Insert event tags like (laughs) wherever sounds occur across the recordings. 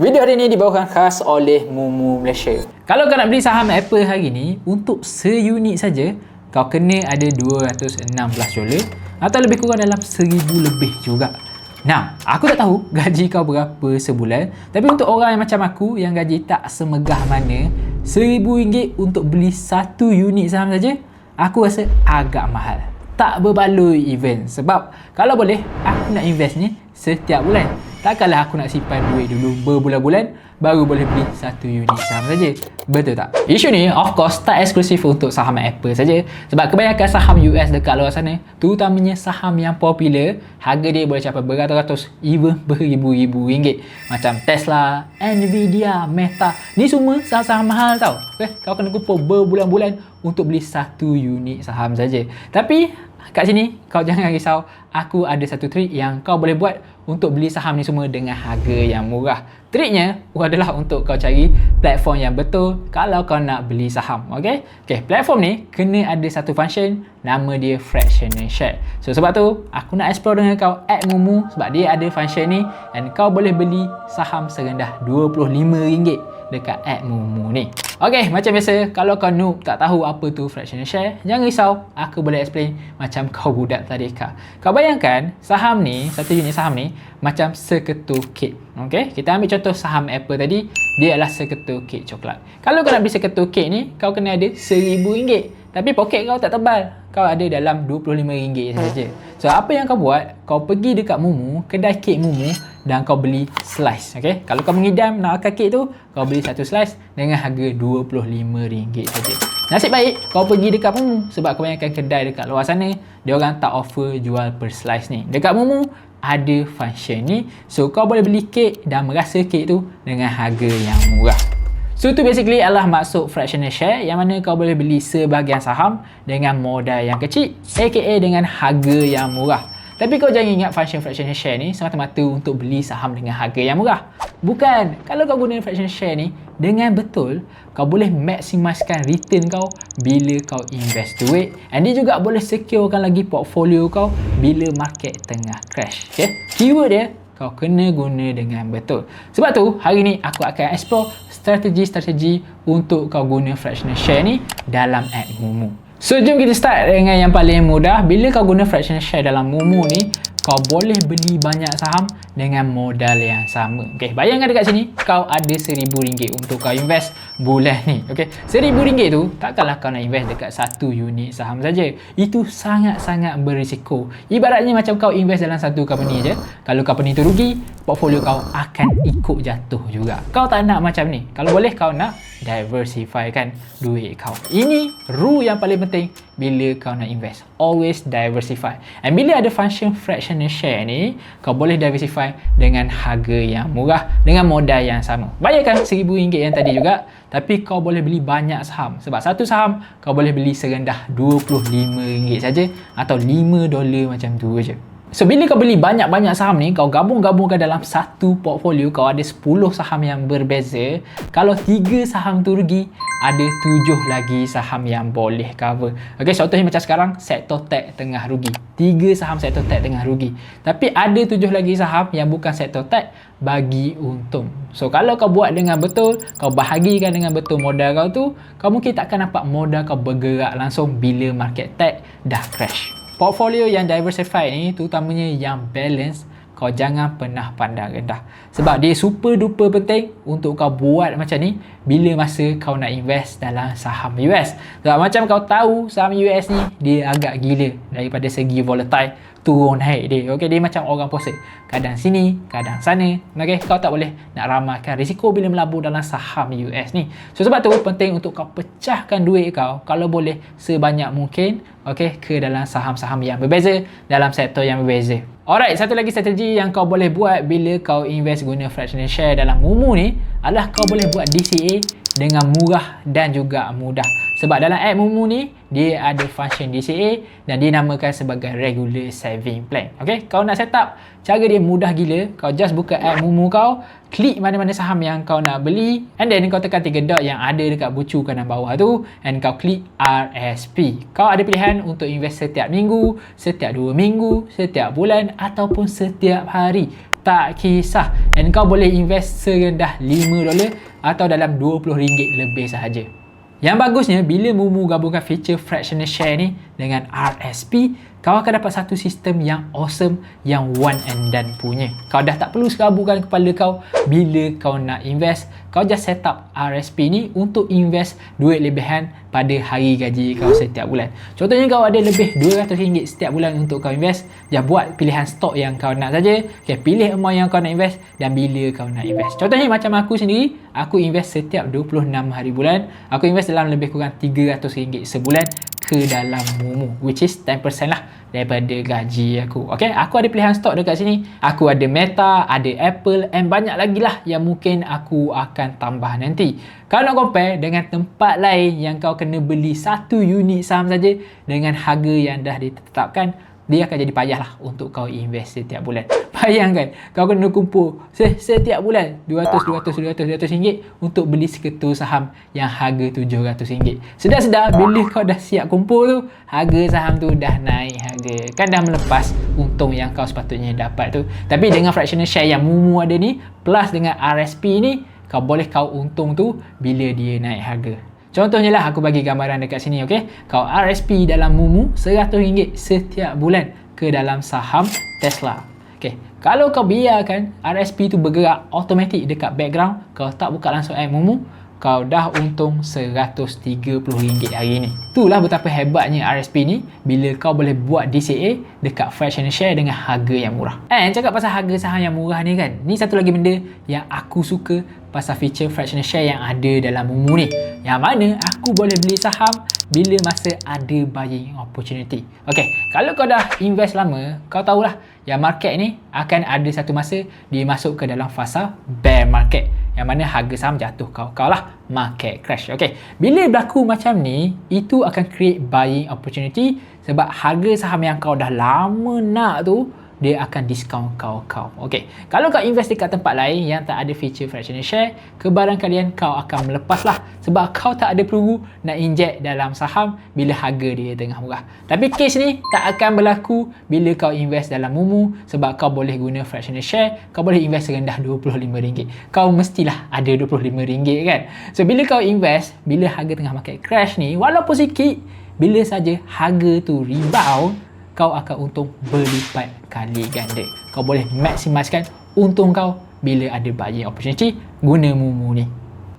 Video hari ini dibawakan khas oleh Mumu Malaysia. Kalau kau nak beli saham Apple hari ni, untuk seunit saja, kau kena ada 216 dolar atau lebih kurang dalam 1000 lebih juga. Nah, aku tak tahu (laughs) gaji kau berapa sebulan, tapi untuk orang yang macam aku yang gaji tak semegah mana, RM1000 untuk beli satu unit saham saja, aku rasa agak mahal. Tak berbaloi event sebab kalau boleh aku nak invest ni setiap bulan. Takkanlah aku nak simpan duit dulu berbulan-bulan baru boleh beli satu unit saham saja. Betul tak? Isu ni of course tak eksklusif untuk saham Apple saja. Sebab kebanyakan saham US dekat luar sana, terutamanya saham yang popular, harga dia boleh capai beratus-ratus even beribu-ribu ringgit. Macam Tesla, Nvidia, Meta. Ni semua saham-saham mahal tau. Okay? Kau kena kumpul berbulan-bulan untuk beli satu unit saham saja. Tapi kat sini kau jangan risau. Aku ada satu trik yang kau boleh buat untuk beli saham ni semua dengan harga yang murah. Triknya adalah untuk kau cari platform yang betul kalau kau nak beli saham. Okay? Okay, platform ni kena ada satu function nama dia fractional share. So sebab tu aku nak explore dengan kau at Mumu sebab dia ada function ni dan kau boleh beli saham serendah RM25 dekat app Mumu ni. Okay, macam biasa, kalau kau noob tak tahu apa tu fractional share, jangan risau, aku boleh explain macam kau budak tadi kak. Kau bayangkan, saham ni, satu unit saham ni, macam seketul kek. Okay, kita ambil contoh saham Apple tadi, dia adalah seketul kek coklat. Kalau kau nak beli seketul kek ni, kau kena ada RM1,000. Tapi poket kau tak tebal. Kau ada dalam RM25 saja. So apa yang kau buat, kau pergi dekat Mumu, kedai kek Mumu dan kau beli slice. Okay? Kalau kau mengidam nak makan kek tu, kau beli satu slice dengan harga RM25 saja. Nasib baik kau pergi dekat Mumu sebab kebanyakan kedai dekat luar sana, dia orang tak offer jual per slice ni. Dekat Mumu ada function ni. So kau boleh beli kek dan merasa kek tu dengan harga yang murah. So itu basically adalah maksud fractional share yang mana kau boleh beli sebahagian saham dengan modal yang kecil aka dengan harga yang murah. Tapi kau jangan ingat function fractional share ni semata-mata untuk beli saham dengan harga yang murah. Bukan. Kalau kau guna fractional share ni dengan betul, kau boleh maksimaskan return kau bila kau invest duit and dia juga boleh securekan lagi portfolio kau bila market tengah crash. Okay? Keyword dia kau kena guna dengan betul. Sebab tu, hari ni aku akan explore strategi-strategi untuk kau guna fractional share ni dalam app Mumu. So, jom kita start dengan yang paling mudah. Bila kau guna fractional share dalam Mumu ni, kau boleh beli banyak saham dengan modal yang sama. Okey, bayangkan dekat sini kau ada RM1000 untuk kau invest bulan ni. Okey, RM1000 tu takkanlah kau nak invest dekat satu unit saham saja. Itu sangat-sangat berisiko. Ibaratnya macam kau invest dalam satu company je. Kalau company tu rugi, portfolio kau akan ikut jatuh juga. Kau tak nak macam ni. Kalau boleh kau nak diversify kan duit kau. Ini rule yang paling penting bila kau nak invest. Always diversify. And bila ada function fractional share ni, kau boleh diversify dengan harga yang murah dengan modal yang sama. Bayarkan RM1,000 yang tadi juga, tapi kau boleh beli banyak saham. Sebab satu saham kau boleh beli serendah RM25 saja atau 5 dolar macam tu je. So bila kau beli banyak-banyak saham ni Kau gabung-gabungkan dalam satu portfolio Kau ada 10 saham yang berbeza. Kalau 3 saham tu rugi Ada 7 lagi saham yang boleh cover. Okay contohnya macam sekarang Sektor tech tengah rugi. 3 saham sektor tech tengah rugi. Tapi ada 7 lagi saham yang bukan sektor tech Bagi untung. So kalau kau buat dengan betul Kau bahagikan dengan betul modal kau tu Kau mungkin takkan nampak modal kau bergerak langsung Bila market tech dah crash portfolio yang diversified ni terutamanya yang balance kau jangan pernah pandang rendah. Sebab dia super duper penting untuk kau buat macam ni bila masa kau nak invest dalam saham US sebab macam kau tahu saham US ni dia agak gila daripada segi volatile turun naik dia. Okey dia macam orang puasa. Kadang sini kadang sana. Okey kau tak boleh nak ramalkan risiko bila melabur dalam saham US ni. So sebab tu penting untuk kau pecahkan duit kau kalau boleh sebanyak mungkin okey ke dalam saham-saham yang berbeza dalam sektor yang berbeza Alright, satu lagi strategi yang kau boleh buat bila kau invest guna fractional share dalam Mumu ni adalah kau boleh buat DCA dengan murah dan juga mudah. Sebab dalam app Mumu ni, dia ada function DCA dan dinamakan sebagai regular saving plan. Okay, kau nak set up, cara dia mudah gila. Kau just buka app Mumu kau, klik mana-mana saham yang kau nak beli and then kau tekan tiga dot yang ada dekat bucu kanan bawah tu and kau klik RSP. Kau ada pilihan untuk invest setiap minggu, setiap dua minggu, setiap bulan ataupun setiap hari. tak kisah and kau boleh invest serendah 5 dolar atau dalam 20 ringgit lebih sahaja yang bagusnya bila Mumu gabungkan feature fractional share ni dengan RSP kau akan dapat satu sistem yang awesome yang one and done punya. Kau dah tak perlu serabukan kepala kau bila kau nak invest. Kau just set up RSP ni untuk invest duit lebihan pada hari gaji kau setiap bulan. Contohnya kau ada lebih RM200 setiap bulan untuk kau invest just buat pilihan stok yang kau nak saja. Okay, pilih amount yang kau nak invest dan bila kau nak invest. Contohnya macam aku sendiri aku invest setiap 26 hari bulan. Aku invest dalam lebih kurang RM300 sebulan ke dalam Mumu which is 10% lah daripada gaji aku. Okay aku ada pilihan stok dekat sini. Aku ada Meta ada Apple and banyak lagi lah yang mungkin aku akan tambah nanti. Kalau nak compare dengan tempat lain yang kau kena beli satu unit saham saja dengan harga yang dah ditetapkan dia akan jadi payah lah untuk kau invest setiap bulan. (laughs) Bayangkan kau kena kumpul setiap bulan 200, 200, 200, 200 ringgit untuk beli seketul saham yang harga 700 ringgit. Sedar-sedar bila kau dah siap kumpul tu harga saham tu dah naik harga. Kan dah melepas untung yang kau sepatutnya dapat tu. Tapi dengan fractional share yang Mumu ada ni plus dengan RSP ni kau boleh kau untung tu bila dia naik harga Contohnya lah aku bagi gambaran dekat sini okey. Kau RSP dalam Mumu RM100 setiap bulan ke dalam saham Tesla. Okey. Kalau kau biarkan RSP tu bergerak automatik dekat background, kau tak buka langsung app Mumu, kau dah untung RM130 hari ni. Itulah betapa hebatnya RSP ni bila kau boleh buat DCA dekat fractional share dengan harga yang murah. And cakap pasal harga saham yang murah ni kan, ni satu lagi benda yang aku suka pasal feature fractional share yang ada dalam Mumu ni. Yang mana aku boleh beli saham bila masa ada buying opportunity. Okay, kalau kau dah invest lama, kau tahulah yang market ni akan ada satu masa dia masuk ke dalam fasa bear market yang mana harga saham jatuh kau-kau lah market crash ok bila berlaku macam ni itu akan create buying opportunity sebab harga saham yang kau dah lama nak tu dia akan discount kau-kau. Okey. Kalau kau invest dekat tempat lain yang tak ada feature fractional share, kebarangkalian kau akan melepas lah sebab kau tak ada peluru nak inject dalam saham bila harga dia tengah murah. Tapi case ni tak akan berlaku bila kau invest dalam Mumu sebab kau boleh guna fractional share, kau boleh invest serendah RM25. Kau mestilah ada RM25 kan. So bila kau invest, bila harga tengah market crash ni, walaupun sikit, bila saja harga tu rebound, kau akan untung berlipat kali ganda. Kau boleh maksimalkan untung kau bila ada buying opportunity guna Mumu ni.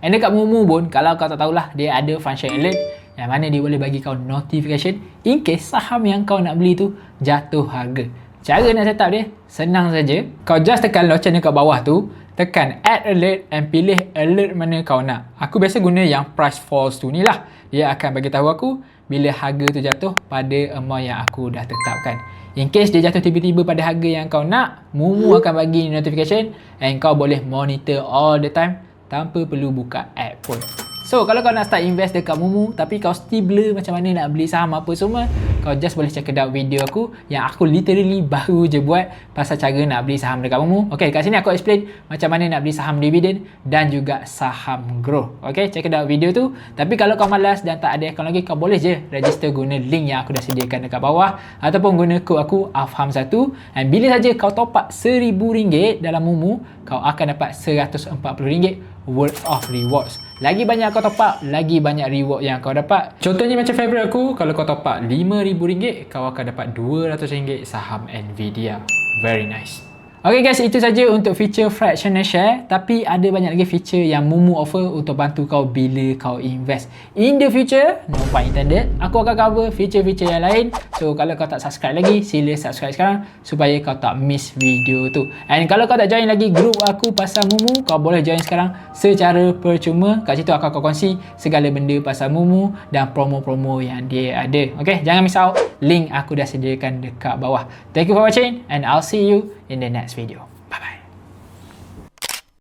And dekat Mumu pun, kalau kau tak tahulah, dia ada function alert yang mana dia boleh bagi kau notification in case saham yang kau nak beli tu jatuh harga. Cara nak set up dia, senang saja. Kau just tekan lonceng dekat bawah tu, tekan add alert and pilih alert mana kau nak. Aku biasa guna yang price falls tu ni lah. Dia akan bagi tahu aku bila harga tu jatuh pada amount yang aku dah tetapkan. In case dia jatuh tiba-tiba pada harga yang kau nak, Mumu akan bagi notification and kau boleh monitor all the time tanpa perlu buka app pun. So kalau kau nak start invest dekat Mumu tapi kau still blur macam mana nak beli saham apa semua kau just boleh check out video aku yang aku literally baru je buat pasal cara nak beli saham dekat Mumu. Okay kat sini aku explain macam mana nak beli saham dividend dan juga saham grow. Okay check out video tu. Tapi kalau kau malas dan tak ada account lagi kau boleh je register guna link yang aku dah sediakan dekat bawah ataupun guna kod aku AFHAM1 and bila saja kau top up RM1000 dalam Mumu kau akan dapat RM140 worth of rewards. Lagi banyak kau top up, lagi banyak reward yang kau dapat. Contohnya macam favorite aku, kalau kau top up RM5,000, kau akan dapat RM200 saham Nvidia. Very nice. Okay guys, itu saja untuk feature fractional share. Tapi ada banyak lagi feature yang Mumu offer untuk bantu kau bila kau invest. In the future, no pun intended, aku akan cover feature-feature yang lain. So kalau kau tak subscribe lagi, sila subscribe sekarang supaya kau tak miss video tu. And kalau kau tak join lagi group aku pasal Mumu, kau boleh join sekarang secara percuma. Kat situ aku akan kongsi segala benda pasal Mumu dan promo-promo yang dia ada. Okay, jangan miss out. Link aku dah sediakan dekat bawah. Thank you for watching and I'll see you in the next video.